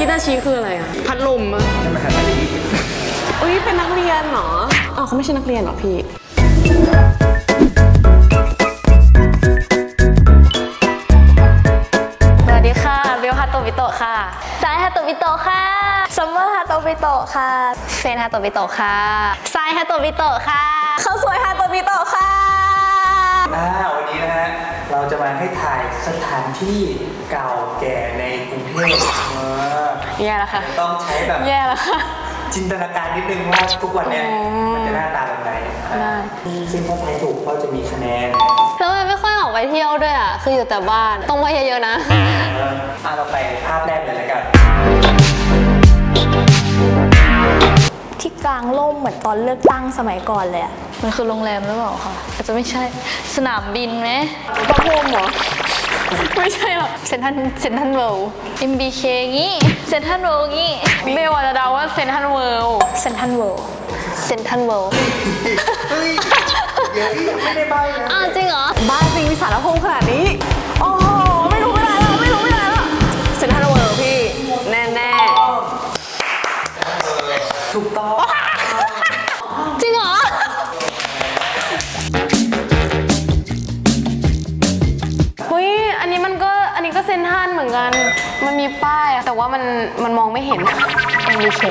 ฮิตาชิคืออะไรอะพัดลมอะนั่นมันฮัตตาลีอุ้ยเป็นนักเรียนเหรออ๋อเขาไม่ใช่นักเรียนเหรอพี่ สวัสดีค่ะเบลฮาโตบิโตะค่ะ สายฮาโตบิโตะค่ะซัมเมอร์ฮาโตบิโตะค่ะเฟนฮาโตบิโตะค่ะสายฮาโตบิโตะค่ะ เขาสวยฮาโตบิโตะค่ะ อ่า จะมาให้ถ่ายสถานที่เก่าแก่ในกรุงเทพเออแย่แล้วค่ะ ต้องใช้แบบแย่แล้วค่ะ จินตนาการนิดนึงว่าทุกวันเนี้ยอ๋อมันจะหน้าตาแบบไหนอ่าได้ ซึ่งถ้าทายถูกก็จะมีคะแนนแล้วมันไม่ค่อยออกไปเที่ยวด้วยอะ คืออยู่แต่บ้าน ต้องไปเยอะๆนะเอออ่าเราไปภาพแรกเลยแล้วกันที่ กลางร่มเหมือนตอนเลือกตั้งสมัยก่อนเลยอะมันคือโรงแรมหรือเปล่าคะอาจจะไม่ใช่สนามบินไหมพระพรหมเหรอ ไม่ใช่หรอกเซนทันเซนทันเวิลด์ MBK งี้เซนทันเวิลด์งี้เบลอาจจะเดาว่าเซนทรัลเวิลด์เซนทันเวิลด์เซนทันเวิลด์เฮ้ยเดี๋ยวนี้ไม่ได้ใบนะอ้าวจริงเหรอบ้าจริงมีสารพงษ์ขนาดนี้ ว่ามันมันมองไม่เห็น MBK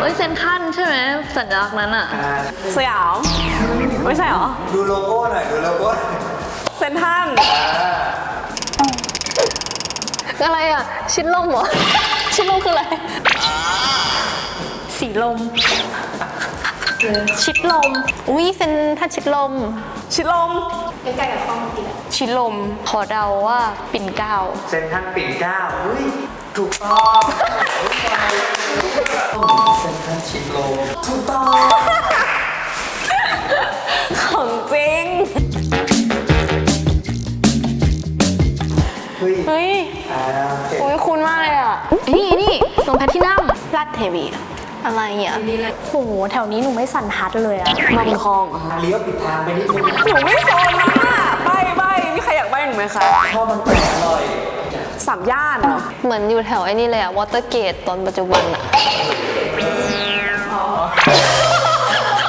เอ้ยเซนทันใช่ไหมสัญลักษณ์นั้นอะอ่าสยามไม่ใช่เหรอ ดูโลโก้หน่อยดูโลโก้หน่อยเซนทรัลอ่าอะไรอะ ชิดลมเหรอ ชิดลมคืออะไร สีลม ชิดลม อุ้ยเซนทันชิดลม ชิดลมชิดลม ขอเดาว่าปิ่นเกล้า เซนทรันปิ่นเกล้าเฮ้ย ถูกต้องเซนทรันชิดลมถูกต้องของจริง เฮ้ยเฮ้ยอ่าโอเคโอ้ยคุณมากเลยอะ นี่นี่ตรงแพทที่นั่มลาดเทวีอะไรอะโหแถวนี้หนูไม่สันทัดเลยอะมาบุญคลองเหรอคะเลี้ยวผิดทางไปนิดนึงหนูไม่โซนนะใบใบมีใครอยากใบหนูไหมคะข้าวมันไก่อร่อย สามย่านเหรอเหมือนอยู่แถวไอ้นี่เลยอะวอเตอร์เกตตอนปัจจุบันอะ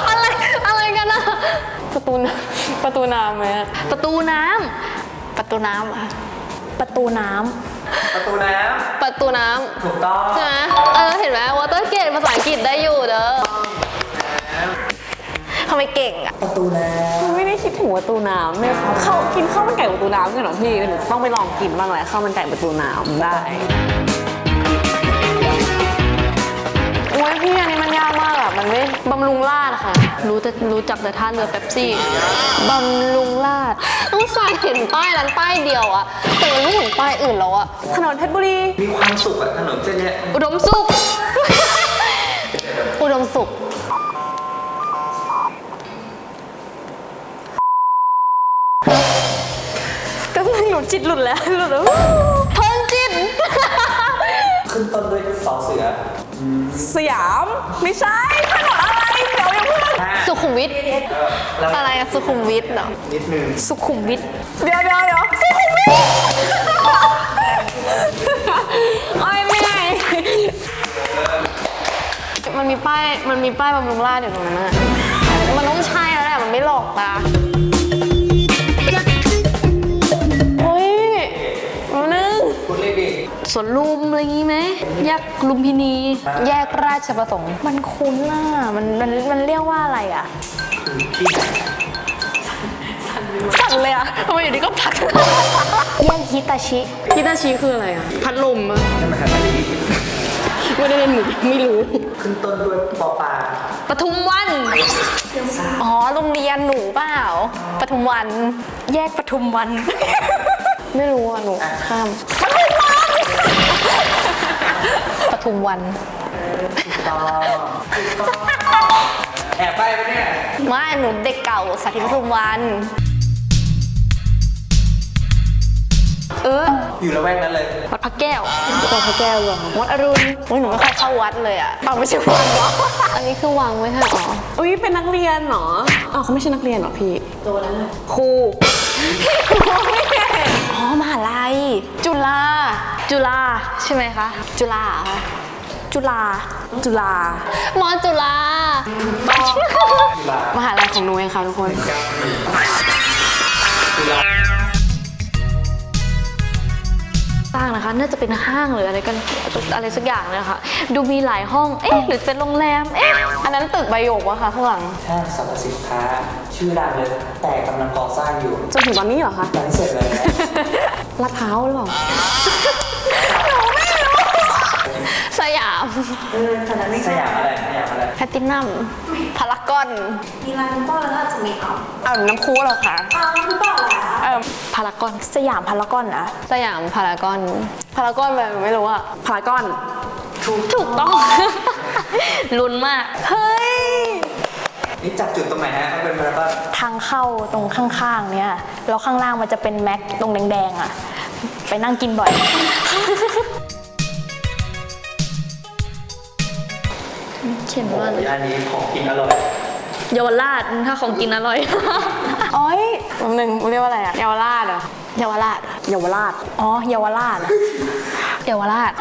อะไรอะไรกันอะประตูน้ำประตูน้ำไหมอะประตูน้ำประตูน้ำอะประตูน้ประตูน้ประตูน้ำถูกต้องำใช่ไหมเออเห็นไหมวอเตอร์เกตภาษาอังกฤษได้อยู่เด้อทำไมเก่งอะประตูน้ ไม่ได้คิดถึงประตูน้ำไม่เข้ากินข้าวมันไก่ประตูน้ำกันเหรอพี่หนูต้องไปลองกินบ้างแหละข้าวมันไก่ประตูน้ำได้โอ้ยพี่อันนี้มันยากมากอะมันไม่บำรุงราดอะค่ะ รู้แต่รู้จักแต่ท่าเรือเป๊ปซี่บำรุงราชต้องใส่เห็นป้ายนั้นป้ายเดียวอะแต่มันไม่เห็นป้ายอื่นแล้วอะถนนเพชรบุรีำมีความสุขอะถนนเส้นเนี้ยอุดมสุขอุดมสุข นูจิตหลุดแล้วหลุดแล้วทนจิต ขึ้นต้นด้วยสอเสือสยาม ไม่ใช่ถนนอะไรเดี๋ยวยังเพื่อนห้าสุขุมวิทเออแล้วอะไรอะสุขุมวิทเหรอนิดนึงำสุขุมวิทเดี๋ยวเดี๋ยวเดี๋ยวสุขุมวิทโอ้ยไม่ไงมันมีป้ายมันมีป้ายบำรุงราษฎร์อยู่ตรงนั้นอะมันต้องใช่แล้วแหละมันไม่หลอกตา สวนลุมอะไรงี้ไหมแยกลุมพินี แยกราชประสงค์ มันคุ้นอะมันมันมันเรียกว่าอะไรอะที่ไหนสั่นเลยอะทำไมอยู่ดีก็พัดแยกฮิตาชิฮิตาชิคืออะไรอะพัดลมอะนั่นมันฮัตตาลีไม่ได้เล่นหมุกไม่รู้ ขึ้นต้นด้วยปอปลาปทุมวัน อ๋อ โรงเรียนหนูเปล่าปทุมวัน แยกปทุมวัน ไม่รู้อะหนูข้ามปทุม วันต่อถูกต้องแอบไปปะเนี่ย ไม่หนูเด็กเก่าสาธิตปทุมวัน เอออยู่ละแวกนั้นเลย วัดพระแก้ว วัดพระแก้วเหรอวัดอรุณอุ๊ยหนูไม่ค่อยเข้าวัดเลยอะปังไม่ใช่วัดเหรออันนี้คือวังไม่ใช่หรออุ้ยเป็นนักเรียนเหรออ้าวเขาไม่ใช่นักเรียนเหรอพี่โตแล้วครูอ๋อมหาลัยจุฬา จุฬาใช่ไหมคะ จุฬาค่ะจุฬาจุฬามอจุฬาจุฬามหาลัยของหนูเองค่ะทุกคนจุฬาสร้างนะคะ น่าจะเป็นห้างหรืออะไรกันอะไรสักอย่างเลยค่ะดูมีหลายห้อง เอ๊ะหรือเป็นโรงแรม เอ๊ะอันนั้นตึกใบโยกวะคะข้างหลัง ห้างสรรพสินค้า ชื่อดังเลย แต่กำลังก่อสร้างอยู่จนถึงตอนนี้เหรอคะ ตอนนี้เสร็จเลยนะ ลาดพร้าวหรือเปล่าส ยามสยามอะไรสยามอะไรแพลตินัมพารากอนมีร้านก็แล้วก็จะมีเอาอ่าน้ำคูเหรอคะอ้าวหรือเปล่าล่ะเออพารากอนสยามพารากอนนะสยามพารากอนพารากอนแบบไม่รู้อะพารากอนถูกต้องลุ้นมากเฮ้ยนี่จับจุดตรงไหนฮะมันเป็นมาราธอนทางเข้าตรงข้างๆเนี่ยแล้วข้างล่างมันจะเป็นแม็กตรงแดงๆอะ ไปนั่งกินบ่อย เขียนว่าอะไรย่านนี้ของกินอร่อยเยาวราชถ้าของกินอร่อยอ๋อยแป๊บนึงเรียกว่าอะไรอะเยาวราชเหรอเยาวราชเยาวราชอ๋อเยาวราชอะเยาวราช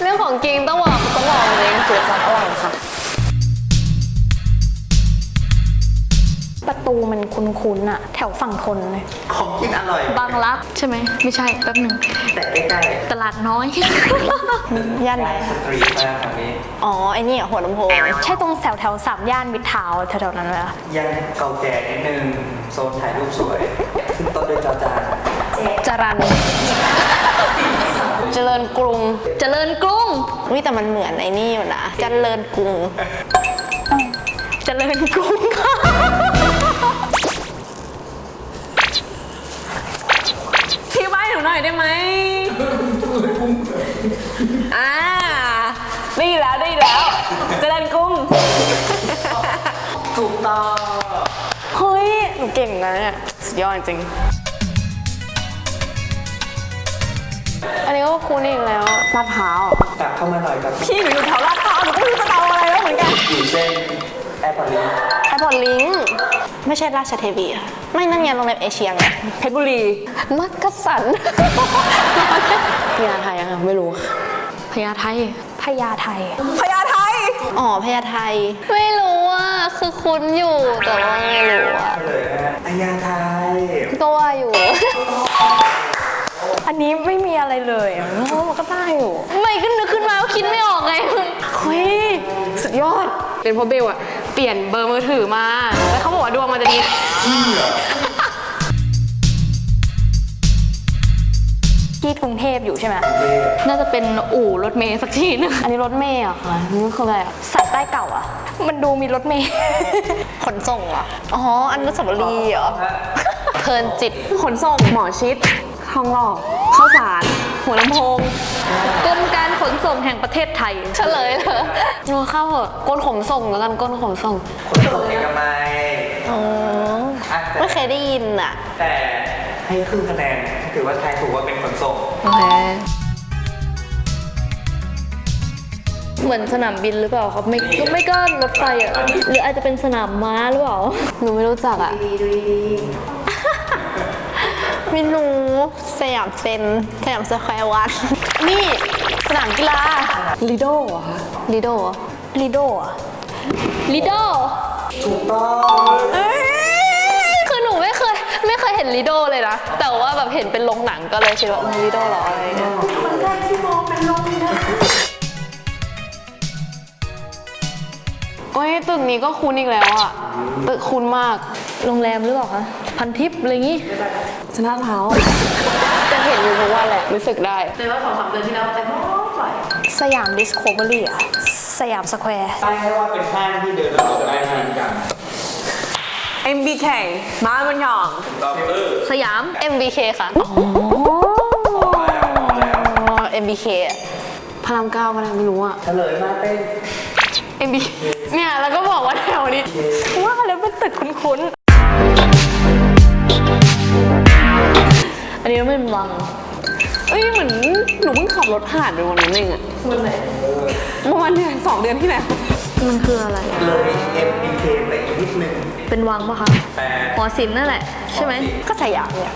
เรื่องของกินต้องบอกต้องบอกเองเกิดจากอร่อยค่ะ ประตูมันคุ้นๆอะแถวฝั่งทนเลย ของกินอร่อย บางรักใช่ไหมไม่ใช่แป๊บหนึ่งแต่ใกล้ตลาดน้อย ๆย่านไหน สตรีทมากทางนี้อ๋อ ไอ้นี่อะหัวลำโพงใช่ตรงแถวแถวๆสามย่านมิตรทาวน์แถวๆนั้นเลยอะย่านเก่าแก่นิดนึงโซนถ่ายรูปสวย ขึ้นต้นด้วยจอจานจรันเจริญกรุงเจริญกรุงวิแต่มันเหมือนไอ้นี่อยู่นะเจริญกรุง เจริญกรุง อยได้ไหมอ่าได้ยินแล้วได้ยินแล้วเจริญกรุงถูกต้องเฮ้ยหนูเก่งนะเนี่ยสุดยอดจริง อันนี้ก็คุ้นอีกแล้วลาดพร้าวกลับเข้ามาหน่อยกับพี่หนูอยู่แถวลาดพร้าวหนูก็ไม่รู้จะเดาอะไรแล้วเหมือนกันอยู่เส้นแอร์พอร์ตลิงก์ แอร์พอร์ตลิงก์ไม่ใช่ราชเทวีอะ ไม่นั่นไงโรงแรมเอเชียไงเพชรบุรี มักกะสันพญาไทยอะค่ะไม่รู้พญาไทพญาไทพญาไทอ๋อพญาไทไม่รู้อะคือคุ้นอยู่แต่ว่าไม่รู้อะเลยนะฮะอายาไทยก็ว่าอยู่ อันนี้ไม่มีอะไรเลยอะโอ้มันก็ได้อยู่ ไม่ขึ้นนึกขึ้นมาก็คิดไม่ออกไงเฮ้ยสุดยอด เป็นเพราะเบลอะ เปลี่ยนเบอร์มือถือมา แล้วเขาบอกว่าดวงมันจะดี ที่กรุงเทพอยู่ใช่ไหม น่าจะเป็นอู่รถเมย์สักทีนึง อันนี้รถเมย์เหรอะคะนี่คืออะไรอะสายใต้เก่าอะมันดูมีรถเมล์ขนส่งเหรอ อ๋ออนุสาวรีย์เหรอ เพลินจิต ขนส่งหมอชิดทองหล่อข้าวสาร หัวลำโพงกรมการข นส่งแห่งประเทศไทยเฉลยเหรอโอ้เข้าเหอะก้นขนส่งแล้วกันก้นขนส่งคนส่งเอกมัยอ๋ออะแต่ไม่เคยได้ยินอะแต่ให้ครึ่งคะแนนถือว่าทายถูกว่าเป็นขนส่งโอเคเหมือนสนามบินหรือเปล่าครับไม่ก็ไม่ก็รถไฟอะหรืออาจจะเป็นสนามม้าหรือเปล่าหนูไม่รู้จักอะไม่รู้สยามเซนสยามสแควร์วันนี่ สนามกีฬาลิโดเหรอคะลิโดลีโดอะลิโดถูกต้องคือหนูไม่เคยไม่เคยเห็นลิโดเลยนะ แต่ว่าแบบเห็นเป็นโรงหนังก็เลยคิดว่าเออลิโดเหรออะไรเงี้ยโอ้ยตึกนี้ก็คุ้นอีกแล้วอะตึกคุ้นมาก โรงแรมหรือเปล่าคะ พันทิปอะไรอย่างงี้ ชนะเท้าวจะเห็นอยู่ทุกวันแหละรู้สึกได้สยามดิสโคเวอรี่อะสยามสแควร์ตั้งให้ว่าเป็นห้างที่เดินแล้วออกได้ทานกันเอ็มบีเคม้าบนหยองเราเออสยาม MBK ค่ะอ๋อ MBK อะพระรามเก้าก็ได้ไม่รู้อะเฉลยมาเป็น MBK เนี่ย แล้วก็บอกว่าแถวนี้ว่าแล้วเป็นตึกคุ้น อันนี้เป็นวังเอ้ยเหมือนหนูเพิ่งขับรถผ่านไปวันนั้นเองอะวันไหนวันเดือนสองเดือนที่แล้วมันคืออะไรเลย MBK ไปอีกนิดนึงเป็นวังปะคะแต่หอศิลป์นั่นแหละ ใช่ไหมก็สยามเนี่ย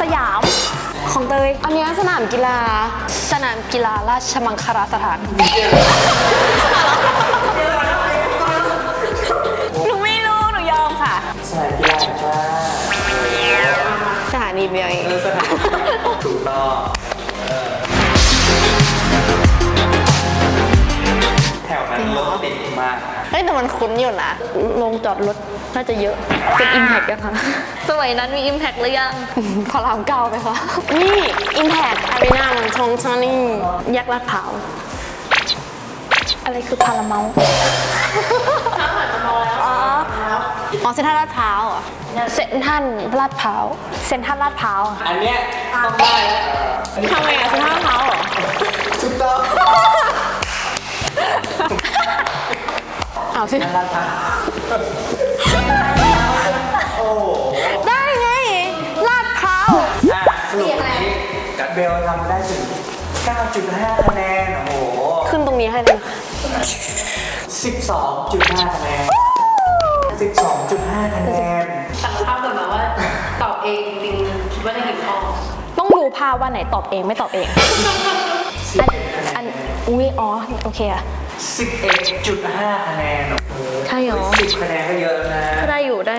สยามของเตยอันนี้สนามกีฬา สนามกีฬาราชมังคลาสถาน สถานีเบียร์เองเออสนามถูกต้องเออแถวนั้นรถติดมาก เฮ้ยแต่มันคุ้นอยู่นะลงจอดรถน่าจะเยอะ เป็นอิมแพกยังคะ สมัยนั้นมี Impact หรือยัง พอรามเก้าไปคะ นี่ Impact Arena เมืองชงชานี่แยกลาดพร้าวอะไรคือพาราเมลอ๋อเซ็นทรัลลาดพร้าวเหรอ เซ็นทรัลลาดพร้าวเซ็นทรัลลาดพร้าวอะอันเนี้ยต้องได้แล้วทำไงอะฉันห้ามเท้าเหรอถูกต้องเอาสิลาดพร้าวโอ้โหได้ไงลาดพร้าวอะสรุปวันนี้กัดเบลทำได้ถึง9.5คะแนนโอ้โหขึ้นตรงนี้ให้เลย12.5คะแนน ต้องดูภาพว่าไหนตอบเองไม่ตอบเอง อันอันอุ้ยอ๋อโอเคอะ11.5 คะแนนโอ้โหใช่เหรอ10คะแนนก็เยอะแล้วนะก็ได้อยู่ได้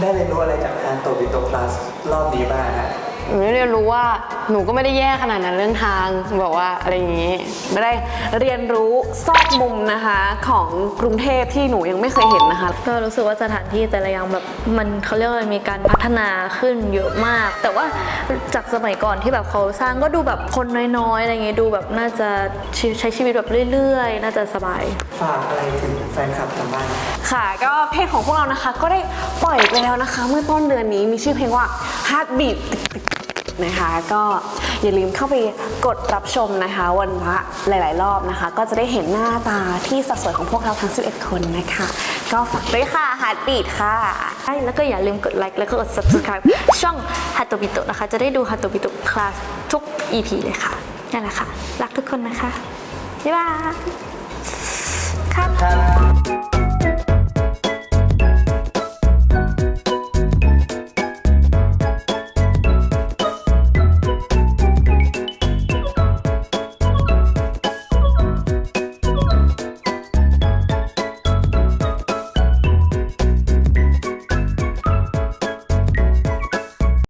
ได้เรียนรู้อะไรจากการโตบิโตคลาสรอบนี้บ้างฮะ หนูได้เรียนรู้ว่าหนูก็ไม่ได้แย่ขนาดนั้นเรื่องทางบอกว่าอะไรอย่างนี้ ไม่ได้เรียนรู้ซอกมุมนะคะของกรุงเทพที่หนูยังไม่เคยเห็นนะคะ ก็รู้สึกว่าสถานที่แต่ละอย่างแบบมันเขาเรียกว่ามีการพัฒนาขึ้นเยอะมาก แต่ว่าจากสมัยก่อนที่แบบเขาสร้างก็ดูแบบคนน้อยๆอะไรเงี้ยดูแบบน่าจะใช้ชีวิตแบบเรื่อยๆ น่าจะสบาย ฝากอะไรถึงแฟนคลับทางบ้านค่ะก็เพลงของพวกเรานะคะ ก็ได้ปล่อยไปแล้วนะคะ เมื่อต้นเดือนนี้มีชื่อเพลงว่า Heartbeat นะคะ ก็อย่าลืมเข้าไปกดรับชมนะคะ วันละหลาย ๆ รอบนะคะ ก็จะได้เห็นหน้าตาที่สดสวยของพวกเราทั้ง 11 คนนะคะ ก็ฝากด้วยค่ะ Heartbeat ค่ะ ใช่แล้วก็อย่าลืมกดไลค์แล้วก็กด subscribe ช่องฮัตโตบิโตนะคะ จะได้ดูฮัตโตบิโตคลาสทุก EP เลยค่ะนั่นแหละค่ะ รักทุกคนนะคะบ๊ายบายครับครับ